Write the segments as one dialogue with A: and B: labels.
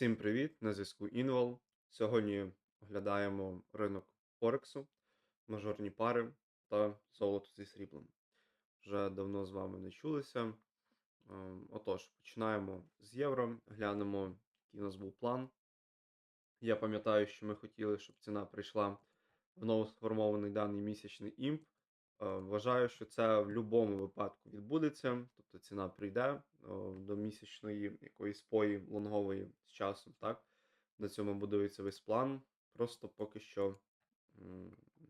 A: Всім привіт! На зв'язку Інвол. Сьогодні оглядаємо ринок Форексу, мажорні пари та золото зі сріблом. Вже давно з вами не чулися. Ем, Отож, починаємо з євро, глянемо, який у нас був план. Я пам'ятаю, що ми хотіли, щоб ціна прийшла в новосформований даний місячний імп. Е, Вважаю, що це в будь-якому випадку відбудеться. Тобто ціна прийде е, до місячної якоїсь пої лонгової з часом. Так? На цьому будується весь план. Просто поки що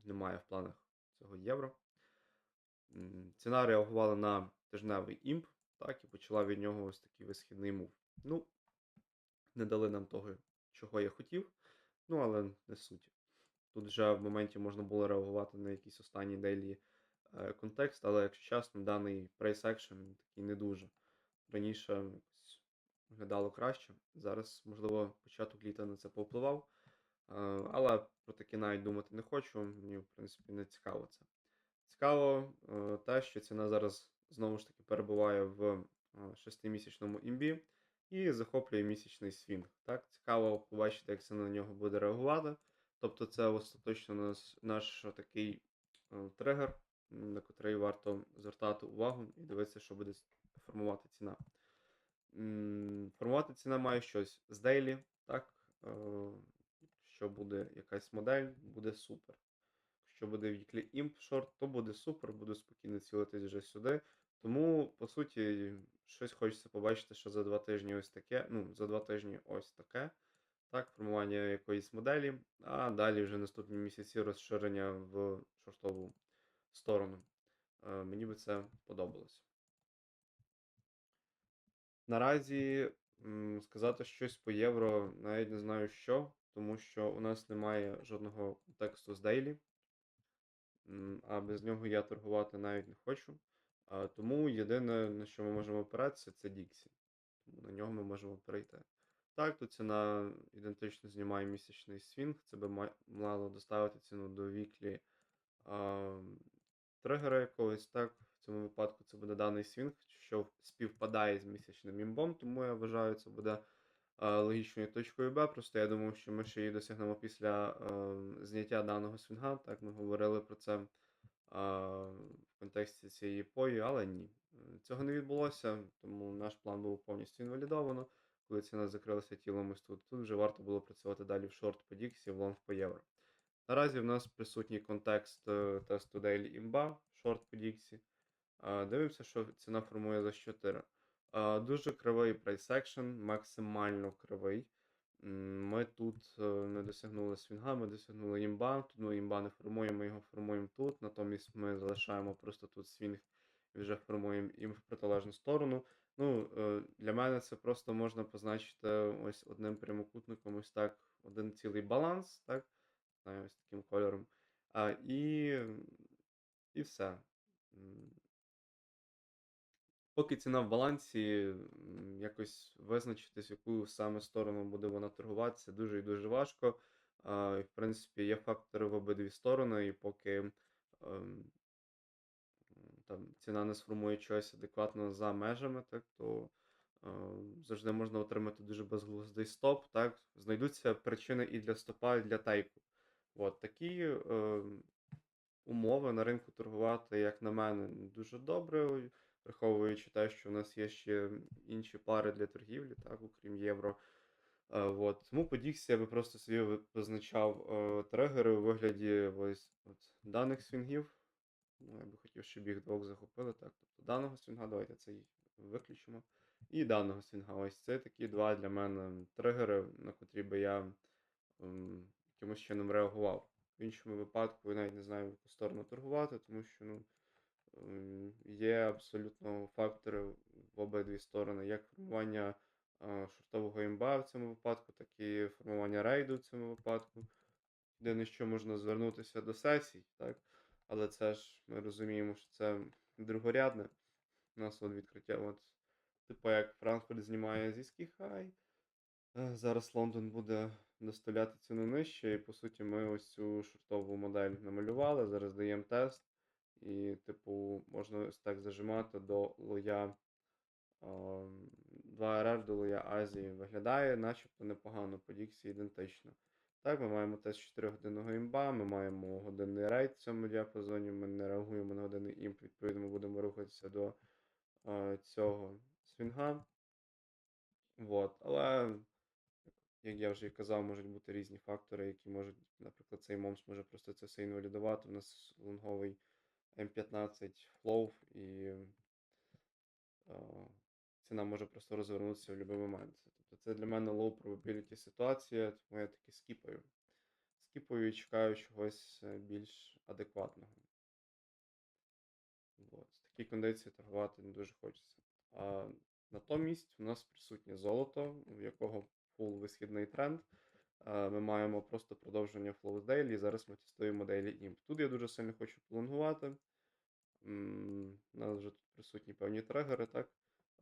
A: немає в планах цього євро. Ціна реагувала на тижневий імп, так, і почала від нього ось такий висхідний мув. Ну, не дали нам того, чого я хотів, ну але не суть. Тут вже в моменті можна було реагувати на якийсь останній дейлі контекст, але якщо чесно, даний action такий не дуже. Раніше виглядало краще. Зараз, можливо, початок літа на це повпливав. Е, Але про таке навіть думати не хочу. Мені, в принципі, не цікаво це. Цікаво е, те, що ціна зараз знову ж таки перебуває в е, шестимісячному імбі і захоплює місячний свінг. Так, цікаво побачити, як ціна на нього буде реагувати. Тобто, це остаточно наш, наш такий е, тригер, на котрий варто звертати увагу і дивитися, що буде формувати ціна. Формувати ціна має щось з дейлі, так? Е, Якщо буде якась модель, буде супер. Якщо буде weekly imp short, то буде супер, буду спокійно цілитись вже сюди. Тому, по суті, щось хочеться побачити, що за два тижні ось таке. Ну, за два тижні ось таке. Так, формування якоїсь моделі, а далі вже наступні місяці розширення в шортову сторону. Е, Мені би це подобалось. Наразі сказати щось по євро навіть не знаю що, тому що у нас немає жодного тексту з Daily, а без нього я торгувати навіть не хочу. Тому єдине, на що ми можемо опиратися, це Dixie. Тому на нього ми можемо перейти. Так, тут ціна ідентично знімає місячний свінг. Це би мало доставити ціну до віклі тригера якогось. Так, в цьому випадку це буде даний свінг, що співпадає з місячним імбом, тому я вважаю, це буде а, логічною точкою Б. Просто я думав, що ми ще її досягнемо після а, зняття даного свінга. Так, ми говорили про це а, в контексті цієї пої, але ні. Е, Цього не відбулося, тому наш план був повністю інвалідовано. Коли ціна закрилася тілом ось тут, тут вже варто було працювати далі в шорт по Діксі, в лонг по євро. Наразі в нас присутній контекст е, тесту Daily Imba, по Діксі. Дивимося, що ціна формує за 4. Дуже кривий price action, максимально кривий. Ми тут е, не досягнули свінга, ми досягнули імба. Ми імба не формуємо, ми його формуємо тут. Натомість ми залишаємо просто тут свінг і вже формуємо імб в протилежну сторону. Ну, е, для мене це просто можна позначити ось одним прямокутником, ось так, один цілий баланс, так? Знаю, ось таким кольором. А, і, і все. Поки ціна в балансі, якось визначитись, яку саме сторону буде вона торгуватися, дуже і дуже важко. А, в принципі, є фактори в обидві сторони, і поки ем, там ціна не сформує чогось адекватно за межами, так, то е, завжди можна отримати дуже безглуздий стоп. Так? Знайдуться причини і для стопа, і для тейку. От такі е, умови на ринку торгувати, як на мене, не дуже добре, враховуючи те, що в нас є ще інші пари для торгівлі, так, окрім євро. Е, от. Тому по я би просто собі ви- позначав е, тригери у вигляді ось от даних свінгів. Ну, я би хотів, щоб їх двох захопили. Так, тобто даного свінга, давайте цей виключимо. І даного свінга. Ось це такі два для мене тригери, на котрі би я ем, якимось чином реагував. В іншому випадку я навіть не знаю, в яку сторону торгувати, тому що ну, ем, є абсолютно фактори в обидві сторони, як формування е, шортового імба в цьому випадку, так і формування рейду в цьому випадку. Єдине, що можна звернутися до сесій, так? Але це ж ми розуміємо, що це другорядне. У нас от відкриття, от, типу, як Франкфурт знімає зі скіхай. Е, Зараз Лондон буде доставляти ціну нижче, і по суті ми ось цю шортову модель намалювали. Зараз даємо тест. І, типу, можна ось так зажимати до лоя ам, 2 РР долея Азії виглядає начебто непогано, по Діксі ідентично. Так, ми маємо тест 4-годинного імба, ми маємо годинний рейд в цьому діапазоні, ми не реагуємо на годинний імп, відповідно, ми будемо рухатися до е, цього свінга. Вот. Але, як я вже казав, можуть бути різні фактори, які можуть, наприклад, цей момс може просто це все інвалідувати. У нас лонговий М15 флоу і е, ціна може просто розвернутися в будь-який момент. Тобто це для мене low probability ситуація, тому я таки скіпаю. Скіпаю і чекаю чогось е, більш адекватного. От. В такій кондиції торгувати не дуже хочеться. А натомість у нас присутнє золото, в якого фул висхідний тренд. Е, Ми маємо просто продовження Flows Daily, і зараз ми тестуємо Daily Imp. Тут я дуже сильно хочу полонгувати. У нас вже тут присутні певні тригери, так?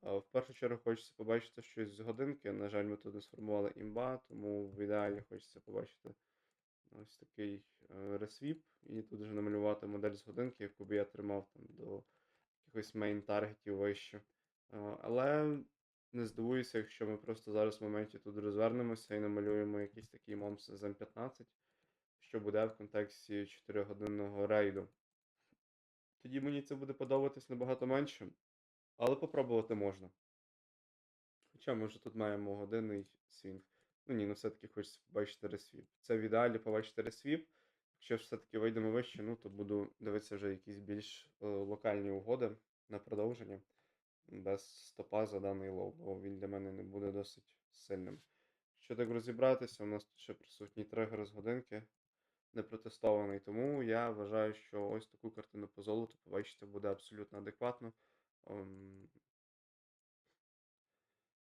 A: В першу чергу хочеться побачити щось з годинки. На жаль, ми тут не сформували імба, тому в ідеалі хочеться побачити ось такий е, ресвіп. І тут вже намалювати модель з годинки, яку би я тримав там до якихось мейн таргетів вище. Е, Але не здивуюся, якщо ми просто зараз в моменті тут розвернемося і намалюємо якийсь такий момс з М15, що буде в контексті 4-годинного рейду. Тоді мені це буде подобатись набагато менше, але попробувати можна. Хоча ми вже тут маємо годинний свінг. Ну ні, ну все-таки хочеться побачити ресвіп. Це в ідеалі побачити ресвіп. Якщо все-таки вийдемо вище, ну то буду дивитися вже якісь більш е, локальні угоди на продовження без стопа за даний лоу, бо він для мене не буде досить сильним. Що так розібратися, у нас тут ще присутній тригер з годинки не протестований, тому я вважаю, що ось таку картину по золоту побачити буде абсолютно адекватно. Ем,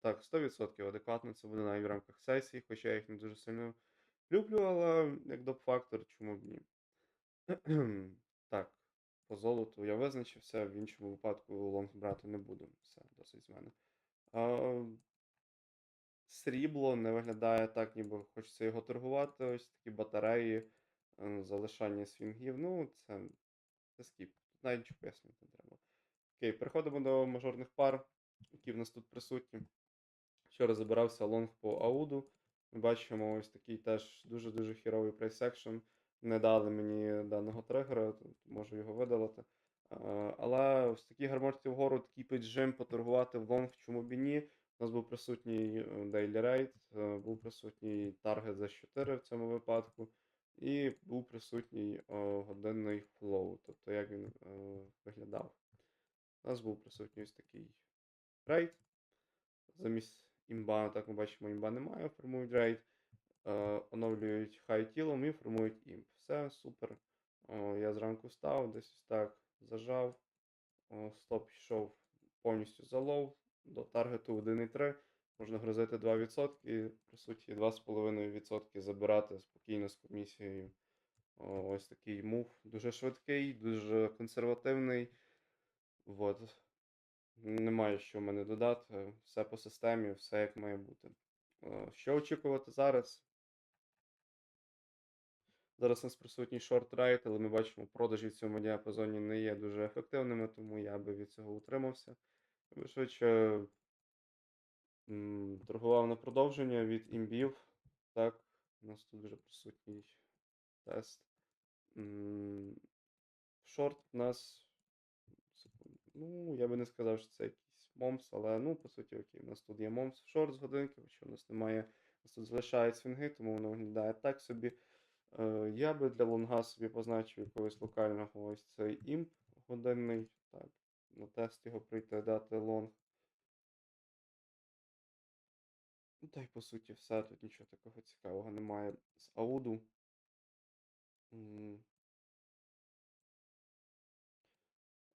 A: Так, 100% адекватно це буде навіть в рамках сесії, хоча я їх не дуже сильно люблю, але як доп-фактор, чому б ні. Так, по золоту я визначився, в іншому випадку лонг брати не буду. Все, досить з мене. А, срібло не виглядає так, ніби хочеться його торгувати. Ось такі батареї, залишання свінгів. Ну, це, це скіп. Тут навіть нічого пояснювати не треба. Окей, переходимо до мажорних пар, які в нас тут присутні. Вчора забирався лонг по ауду. Ми бачимо ось такий теж дуже-дуже хіровий прайс екшн. Не дали мені даного тригера, можу його видалити. Е, Але ось такі гармошці вгору, такий піджим поторгувати в лонг, чому б ні. У нас був присутній е, Daily Rate, е, був присутній таргет за 4 в цьому випадку, і був присутній годинний флоу, тобто як він виглядав. У нас був присутній ось такий рейд. Замість імба, так ми бачимо, імба немає, формують рейд. Е, оновлюють хай тілом і формують імп. Все, супер. Я зранку став, десь ось так зажав. Стоп пішов повністю за лоу. До таргету 1,3. Можна грозити 2%, і, по суті, 2,5% забирати спокійно з комісією. Ось такий мув. Дуже швидкий, дуже консервативний. Вот. Немає що в мене додати. Все по системі, все як має бути. Що очікувати зараз? Зараз у нас присутній шорт рейт, але ми бачимо, продажі в цьому діапазоні не є дуже ефективними, тому я би від цього утримався. Я би швидше торгував на продовження від імбів. Так, у нас тут вже присутній тест. Шорт у нас. Ну, я би не сказав, що це якийсь момс, але ну, по суті, окей, у нас тут є момс шорт з годинки, що у нас немає. У нас тут залишають свінги, тому воно виглядає так собі. Е, Я би для лонга собі позначив якогось локального ось цей імп годинний. Так, на тест його прийти, дати лонг. Та й по суті все, тут нічого такого цікавого немає з ауду.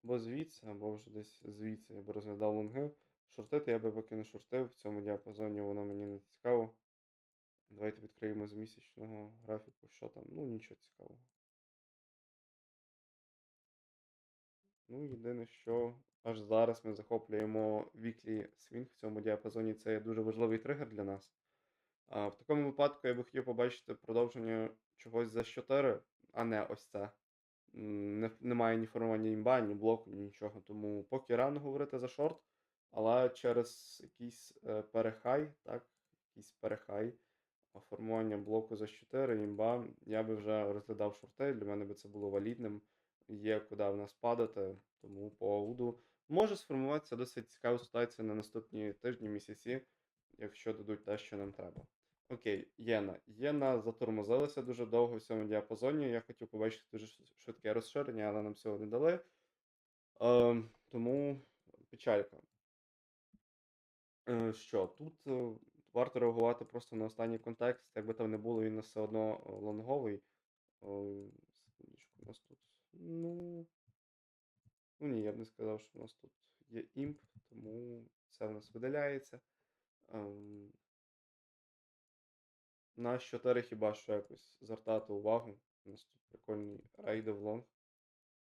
A: Або звідси, або вже десь звідси я б розглядав лонги. Шортити я би поки не шортив, в цьому діапазоні воно мені не цікаво. Давайте відкриємо з місячного графіку, що там. Ну, нічого цікавого. Ну, єдине, що аж зараз ми захоплюємо weekly swing в цьому діапазоні. Це є дуже важливий тригер для нас. А в такому випадку я би хотів побачити продовження чогось за 4, а не ось це. Не, немає ні формування імба, ні блоку, ні нічого. Тому поки рано говорити за шорт, Але через якийсь е, перехай, так, якийсь перехай, а формування блоку за 4, імба, я би вже розглядав шорти, для мене би це було валідним. Є куди в нас падати, тому по ауду може сформуватися досить цікава ситуація на наступні тижні, місяці, якщо дадуть те, що нам треба. Окей, Єна. Єна затормозилася дуже довго в цьому діапазоні. Я хотів побачити дуже швидке розширення, але нам цього не дали. Ем, тому печалька. Е, Що, тут е, варто реагувати просто на останній контекст, як би там не було, він все одно е, лонговий. О, секундочку, у нас тут. Ну. Ну ні, я б не сказав, що у нас тут є імп, тому це в нас видаляється. На 4 хіба що якось звертати увагу. У нас тут прикольний рейди в лонг.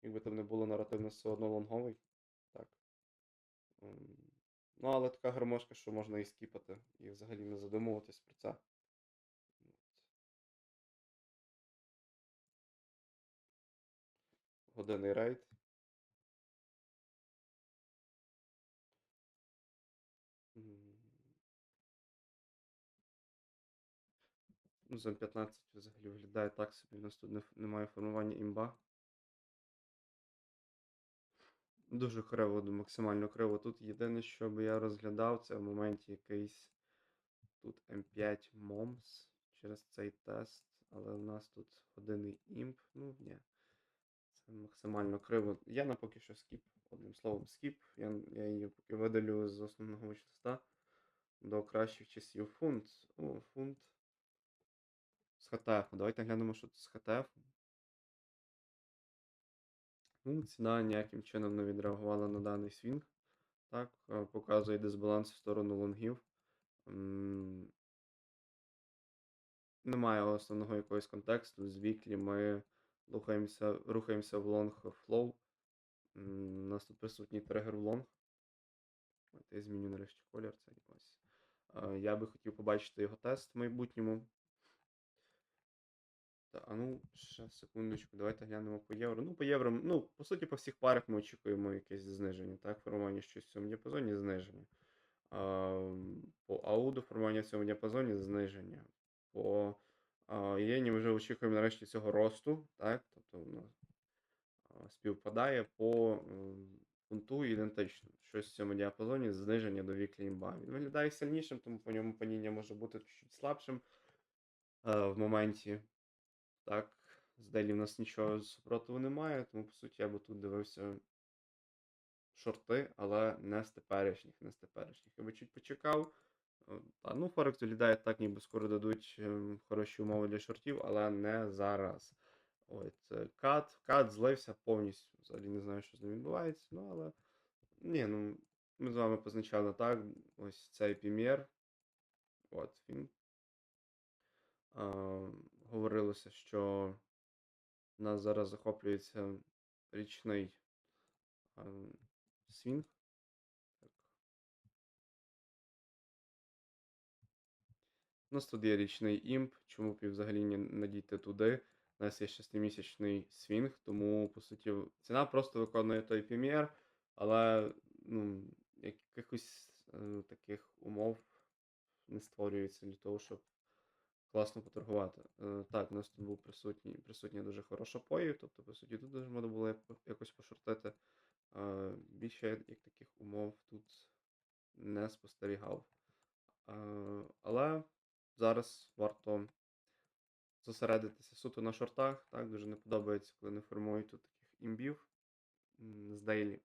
A: Якби там не було наративно все одно лонговий. Так. Ну, але така гармошка, що можна і скіпати, і взагалі не задумуватись про це. Годинний рейд. Ну, за 15 взагалі виглядає так собі. У нас тут немає формування імба. Дуже криво, максимально криво. Тут єдине, що би я розглядав, це в моменті якийсь тут М5 MOMS через цей тест, але у нас тут годинний імп. Ну, ні. Максимально криво. Я на поки що скіп. Одним словом, скіп. Я, я її поки видалю з основного вичлиста до кращих часів. Фунт. О, фунт. З ХТФ. Давайте глянемо, що тут з ХТФ. Ну, ціна ніяким чином не відреагувала на даний свінг. Так, е, показує дисбаланс в сторону лонгів. Немає основного якогось контексту. З ми рухаємося, рухаємося в лонг флоу. У нас тут присутній тригер в лонг. Я зміню нарешті колір. Це ось. Я би хотів побачити його тест в майбутньому. Та, а ну, ще секундочку, давайте глянемо по євро. Ну, по євро, ну, по суті, по всіх парах ми очікуємо якесь зниження, так? Формування щось в цьому діапазоні зниження. А, по ауду формування в цьому діапазоні зниження. По єні вже очікуємо нарешті цього росту, так? Тобто воно співпадає по м, фунту ідентично. Щось в цьому діапазоні зниження до віклі. Він виглядає сильнішим, тому по ньому падіння може бути чуть слабшим е, в моменті. Так, з Делі в нас нічого супротиву немає, тому по суті я би тут дивився шорти, але не з теперішніх, не з теперішніх. Я би чуть почекав. О, Та, ну, Форекс виглядає так, ніби скоро дадуть ем, хороші умови для шортів, але не зараз. От, е, кат, кат злився повністю. Взагалі не знаю, що з ним відбувається. Ну, але. Ні, ну, ми з вами позначали так. Ось цей пім'єр. От він. А, говорилося, що нас зараз захоплюється річний а, свінг. У нас тут є річний імп, чому б і взагалі не надійти туди. У нас є шестимісячний свінг, тому, по суті, ціна просто виконує той прем'єр, але ну, якихось е, таких умов не створюється для того, щоб класно поторгувати. Е, так, у нас тут був присутній, присутня дуже хороша пою, тобто, по суті, тут дуже можна було якось пошортити. Е, більше як таких умов тут не спостерігав. Е, але зараз варто зосередитися суто на шортах. Так, дуже не подобається, коли не формують тут таких імбів з дейлі.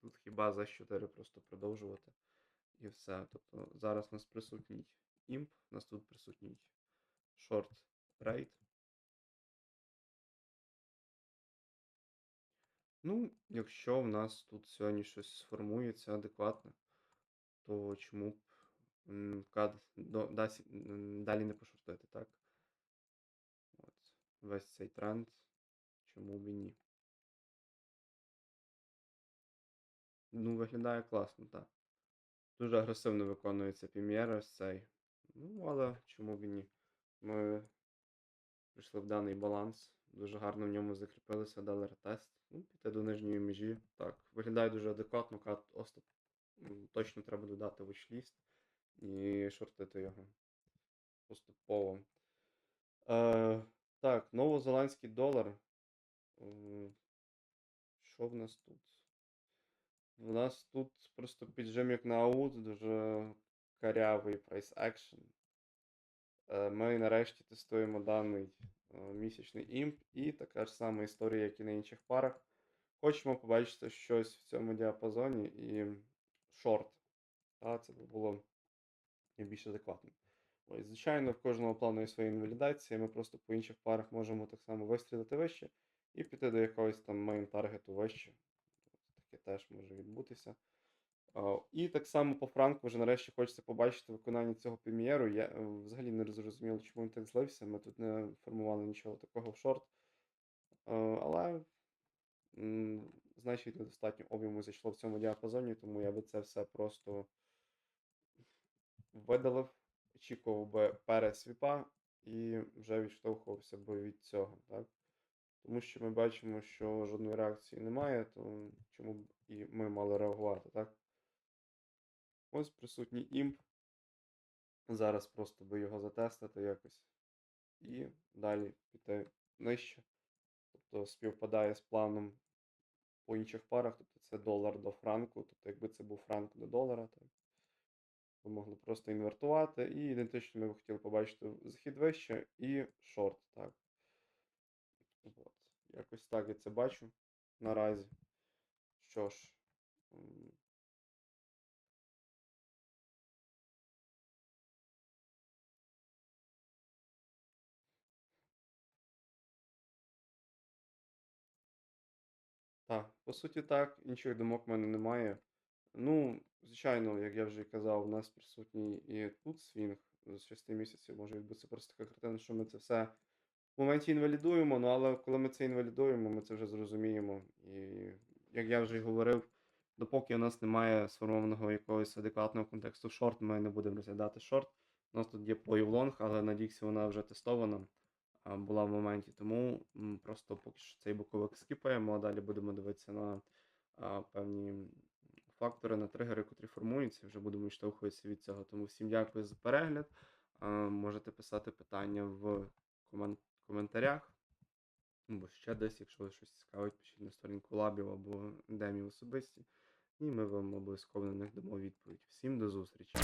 A: Тут хіба за 4 просто продовжувати і все. Тобто зараз у нас присутній імп, у нас тут присутній шорт рейд. Ну, якщо в нас тут сьогодні щось сформується адекватне, то чому б далі не пошортити, так? От, весь цей тренд, чому б і ні. Ну, виглядає класно, так. Дуже агресивно виконується прем'єра ось цей. Ну, але чому б і ні. Ми прийшли в даний баланс. Дуже гарно в ньому закріпилися, дали ретест. Ну, піти до нижньої межі. Так, виглядає дуже адекватно, кат остап м, точно треба додати вишліст і шортити його поступово. Е, так, новозеландський долар. М, Що в нас тут? В нас тут просто піджим як на аут, дуже карявий price action. Е, Ми нарешті тестуємо даний е, місячний імп, і така ж сама історія, як і на інших парах. Хочемо побачити щось в цьому діапазоні і шорт. Та, це би було найбільш адекватно. Ось, звичайно, в кожного плану є своя інвалідація. Ми просто по інших парах можемо так само вистрілити вище і піти до якогось там мейн таргету вище. Таке теж може відбутися. І так само по франку вже нарешті хочеться побачити виконання цього прем'єру. Я е, взагалі не зрозуміло, чому він так злився. Ми тут не формували нічого такого в шорт. Але значить недостатньо об'єму зайшло в цьому діапазоні, тому я би це все просто видалив, очікував би пересвіпа і вже відштовхувався би від цього. Так? Тому що ми бачимо, що жодної реакції немає, то чому б і ми мали реагувати, так? Ось присутній імп. Зараз просто би його затестити якось. І далі піти нижче. Тобто співпадає з планом по інших парах. Тобто це долар до франку. Тобто, якби це був франк до долара, то ми могли просто інвертувати. І ідентично ми б хотіли побачити захід вище і шорт. Так. От. Якось так я це бачу наразі. Що ж. Так, по суті, так, інших думок в мене немає. Ну, звичайно, як я вже казав, у нас присутній і тут свінг з 6 місяців може відбутися просто така картина, що ми це все в моменті інвалідуємо, ну але коли ми це інвалідуємо, ми це вже зрозуміємо. І як я вже й говорив, допоки у нас немає сформованого якогось адекватного контексту шорт, ми не будемо розглядати шорт. У нас тут є плей лонг, але на Діксі вона вже тестована була в моменті. Тому просто поки що цей боковик скіпаємо, а далі будемо дивитися на певні фактори, на тригери, котрі формуються. Вже будемо відштовхуватися від цього. Тому всім дякую за перегляд. Можете писати питання в коментарях. Або ще десь, якщо вас щось цікавить, пишіть на сторінку лабів або демі особисті. І ми вам обов'язково на них дамо відповідь. Всім до зустрічі!